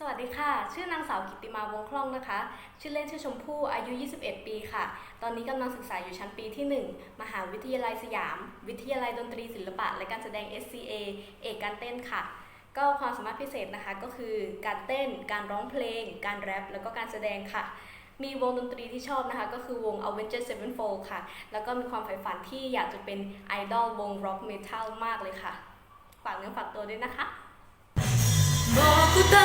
สวัสดีค่ะ ชื่อนางสาวกิติมาวงคล่องนะคะ ชื่อเล่นชื่อชมพู่อายุ 21 ปีค่ะ ตอนนี้กำลังศึกษาอยู่ชั้นปีที่ 1 มหาวิทยาลัยสยาม วิทยาลัยดนตรีศิลปะ และการแสดง SCA เอกการเต้นค่ะ ก็ความสามารถพิเศษนะคะก็คือการเต้น การร้องเพลง การแรป แล้วก็การแสดงค่ะ มีวงดนตรีที่ชอบนะคะ ก็คือวง Avenged Sevenfold ค่ะ แล้วก็มีความใฝ่ฝันที่อยากจะเป็นไอดอลวงร็อกเมทัลมากเลยค่ะ ฝากเนื้อฝากตัวด้วยนะคะบอกกูเต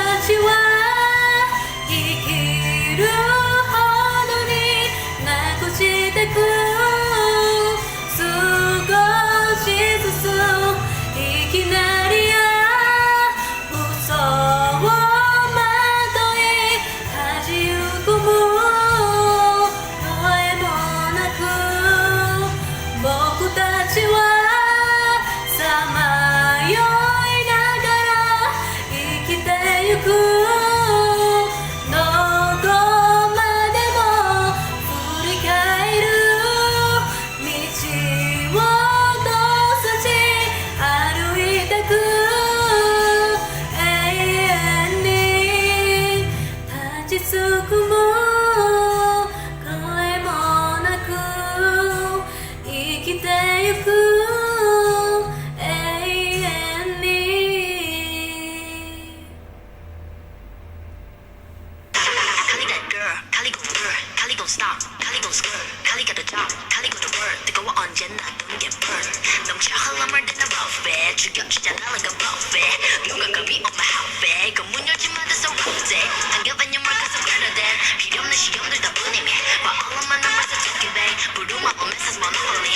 girl. Cali gon' girl. Cali gon' stop. Cali gon' squirt. Cali got a job. Cali got a word. 뜨거워 언제나 눈이 burn. 넘쳐 흘러만 되는 roadway. 죽여주자 날아가 buffet. 요가급이 on my halfway. 그문 열지 마 that's so rosy. 안 가봐 your mark cause I'm better than. 필요없는 the 다 보내면. But all of my numbers are talking babe. 부르마 오면서 monopoly.